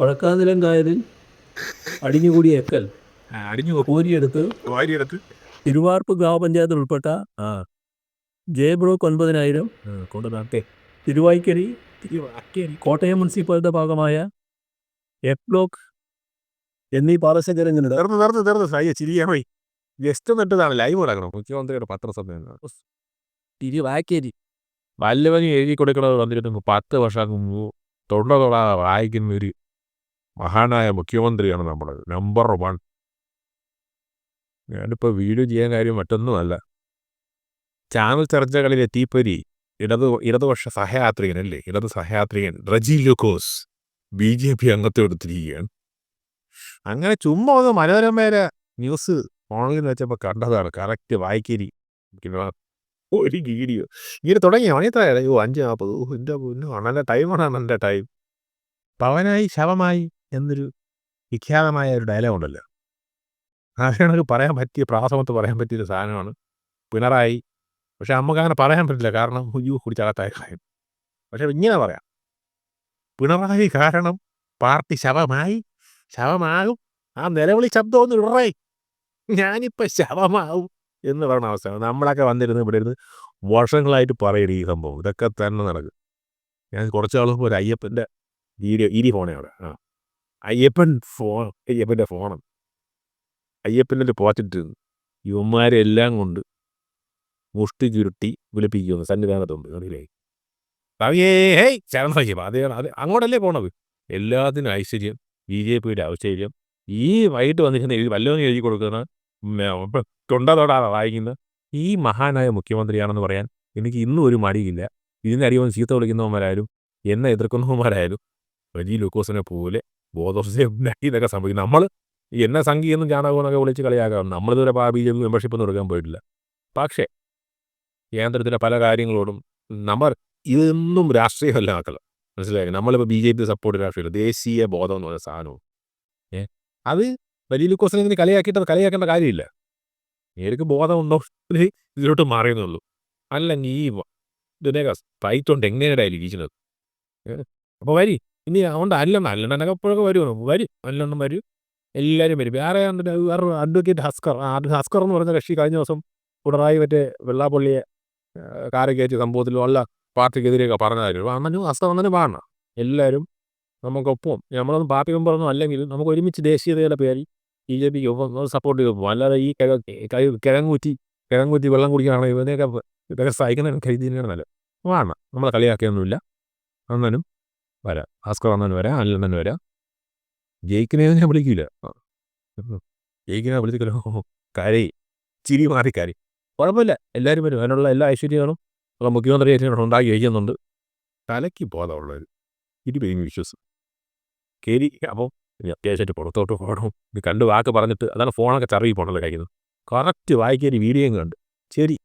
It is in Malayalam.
വടക്കാനിലം കായലിൽ അടിഞ്ഞുകൂടിയ എക്കൽ അടിഞ്ഞു കോരിയെടുത്ത് വാരിയെടുത്ത്. തിരുവാർപ്പ് ഗ്രാമപഞ്ചായത്തിൽ ഉൾപ്പെട്ട ജെ ബ്ലോക്ക് ഒൻപതിനായിരം തിരുവായ്ക്കരി തിരുവാക്കേരി കോട്ടയം മുനിസിപ്പാലിറ്റിയുടെ ഭാഗമായ എഫ് ബ്ലോക്ക് എന്നീ പാടശേഖരങ്ങളുടെ തീർന്ന് തീർന്ന് തീർന്ന് സയ്യ ചിരിയാൻ പോയി ജസ്റ്റ് എന്നിട്ടതാണ് ലൈവ് മുഖ്യമന്ത്രിയുടെ പത്രസമ്മേളനം തിരുവാക്കേരി. വല്ലവനും എഴുതി കൊടുക്കണത് വന്നിരുന്നു പത്ത് വർഷം തൊണ്ട തൊടാതെ വായിക്കുന്ന ഒരു മഹാനായ മുഖ്യമന്ത്രിയാണ് നമ്മൾ നമ്പർ വൺ ഞാനിപ്പോൾ വീഡിയോ ചെയ്യാൻ കാര്യം മറ്റൊന്നുമല്ല. ചാനൽ ചർച്ചകളിലെ തീപ്പൊരി ഇടതു ഇടതുപക്ഷ സഹയാത്രികൻ അല്ലേ? ഇടത് സഹയാത്രികൻ Reji Lukose. B J P അംഗത്തെ എടുത്തിരിക്കുകയാണ്. അങ്ങനെ ചുമ്മാ ഒന്ന് മനോരമയിലെ ന്യൂസ് ഓൺലൈനിൽ വെച്ചപ്പോൾ കണ്ടതാണ്. കറക്റ്റ് വായിക്കരി. ഒരു വീഡിയോ. ഇങ്ങനെ തുടങ്ങിയ മണി എത്ര അയ്യോ അഞ്ച് നാൽപ്പത് ഓ എന്റെ അണന്റെ ടൈമാണ് അണ്ണന്റെ ടൈം പവനായി ശവമായി. എന്നൊരു വിഖ്യാതമായ ഒരു ഡയലോഗ് ഉണ്ടല്ലോ. ആരാണത് പറയാൻ പറ്റിയ പ്രാസമത്ത് പറയാൻ പറ്റിയൊരു സാധനമാണ്. പിണറായി. പക്ഷെ നമുക്ക് അങ്ങനെ പറയാൻ പറ്റില്ല. കാരണം ഹുജു കുടിച്ചകത്തായ കാര്യം. പക്ഷെ ഇങ്ങനെ പറയാം. പിണറായി കാരണം പാർട്ടി ശവമായി ശവമാകും. ആ നിലവിളി ശബ്ദം ഒന്ന് ഇടറേ. ഞാനിപ്പോൾ ശവമാവും എന്ന് പറയുന്ന അവസ്ഥ നമ്മളൊക്കെ വന്നിരുന്ന് ഇവിടെ ഇരുന്ന് വർഷങ്ങളായിട്ട് പറയരുത് ഈ സംഭവം. ഇതൊക്കെ തന്നെ നടക്കും. ഞാൻ കുറച്ച് നാൾ ഒരു അയ്യപ്പന്റെ വീഡിയോ ഇരി ഫോണേ അവിടെ ആ. അയ്യപ്പൻ ഫോൺ അയ്യപ്പന്റെ ഫോണാണ് അയ്യപ്പന്റെ ഒരു പോറ്റിട്ട് യുവന്മാരെല്ലാം കൊണ്ട് മുഷ്ടി ചുരുട്ടി വിളിപ്പിക്കുന്നു സന്നിധാനത്തുണ്ട് കവിയേ ഹേയ് അതേ അങ്ങോട്ടല്ലേ പോണത്? എല്ലാത്തിനും ഐശ്വര്യം ബി ജെ പിയുടെ ഐശ്വര്യം ഈ വൈകിട്ട് വന്നിരിക്കുന്ന എഴുതി വല്ലതും എഴുതി കൊടുക്കുന്ന തൊണ്ടതോടാണ് വായിക്കുന്ന ഈ മഹാനായ മുഖ്യമന്ത്രിയാണെന്ന് പറയാൻ എനിക്ക് ഇന്നും ഒരു മടിയില്ല. ഇതിനറിയാൻ ചീത്ത വിളിക്കുന്നവന്മാരായാലും എന്നെ എതിർക്കുന്നവന്മാരായാലും വലിയ ലൂക്കോസിനെ പോലെ ബോധോദയം ഇതൊക്കെ സംഭവിക്കും. നമ്മൾ എന്നെ ചാണകം എന്നൊക്കെ വിളിച്ച് കളിയാക്കാം. നമ്മളിതുവരെ ബി ജെ പി മെമ്പർഷിപ്പ് ഒന്നും എടുക്കാൻ പോയിട്ടില്ല. പക്ഷേ കേന്ദ്രത്തിലെ പല കാര്യങ്ങളോടും നമ്മൾ ഇതൊന്നും രാഷ്ട്രീയമല്ല ആക്കല മനസ്സിലായി? നമ്മളിപ്പോൾ ബി ജെ പി സപ്പോർട്ട് രാഷ്ട്രീയമില്ല. ദേശീയ ബോധം എന്ന് പറഞ്ഞ സാധനവും. ഏ? അത് വലിയ ലൂക്കോസിനെ ഇതിന് കളിയാക്കിയിട്ട് കളിയാക്കേണ്ട കാര്യമില്ല. എനിക്ക് ബോധമുണ്ടോ ഇതിലോട്ട് മാറിയെന്നുള്ളൂ. അല്ലെങ്കിൽ ഈ ഇതിനേക്കാ ഫൈറ്റ് ഉണ്ട്. എങ്ങനെയാണ് ഇരിക്കുന്നത്? അപ്പോൾ വരി. ഇനി അതുകൊണ്ട് അല്ലെന്ന് അല്ലെണ്ണനൊക്കെ എപ്പോഴൊക്കെ വരുമോ വരും അല്ലെണ്ണം വരും. എല്ലാവരും വരും. വേറെ എന്നിട്ട് വേറെ അഡ്വക്കേറ്റ് ഹസ്കർ. ഹസ്കർ എന്ന് പറഞ്ഞ കക്ഷി കഴിഞ്ഞ ദിവസം പിണറായി മറ്റേ വെള്ളാപ്പള്ളിയെ കാറ് സംഭവത്തിൽ ഉള്ള പാർട്ടിക്കെതിരെയൊക്കെ പറഞ്ഞതായിരുന്നു. അണ്ണനും ഹസ്കർ അണ്ണനും വേണം എല്ലാവരും നമുക്കൊപ്പം. നമ്മളൊന്നും പാർട്ടി മെമ്പറൊന്നും അല്ലെങ്കിലും നമുക്ക് ഒരുമിച്ച് ദേശീയതയുടെ പേരിൽ ബി ജെ പിക്ക് ഒപ്പം സപ്പോർട്ട് ചെയ്ത് പോകും അല്ലാതെ ഈ കിഴങ്ങൂറ്റി കിഴങ്ങൂറ്റി വെള്ളം കുടിക്കുകയാണെങ്കിൽ ഇവനെയൊക്കെ ഇതൊക്കെ സഹിക്കുന്നതിന് കരുതിയാണ് നല്ലത് വേണം നമ്മളെ കളിയാക്കിയൊന്നുമില്ല. അണ്ണനും വരാം. ഭാസ്കർ അണ്ണൻ വരാം അല്ലെണ്ണനും വരാം. ജയിക്കിനെ ഞാൻ വിളിക്കില്ല ജയിക്കിനെ വിളിച്ചില്ലോ കരി ചിരി മാറി കരി കുഴപ്പമില്ല. എല്ലാവരും വരും. അതിനുള്ള എല്ലാ ഐശ്വര്യങ്ങളും ഉള്ള മുഖ്യമന്ത്രി ഐശ്വര്യങ്ങളും ഉണ്ടാക്കി കഴിക്കുന്നുണ്ട് തലയ്ക്ക് ബോധമുള്ളൊരു ഇരുപേരും വിശ്വസം. കയറി അപ്പോൾ ഇനി അത്യാവശ്യമായിട്ട് പുറത്തോട്ട് പോകണം ഇത് കണ്ട് വാക്ക് പറഞ്ഞിട്ട് അതാണ് ഫോണൊക്കെ ചറിയി പോകണമല്ലോ കഴിക്കുന്നത്. കറക്റ്റ് വായിക്കാൻ വീഡിയോയും കണ്ട് ശരി.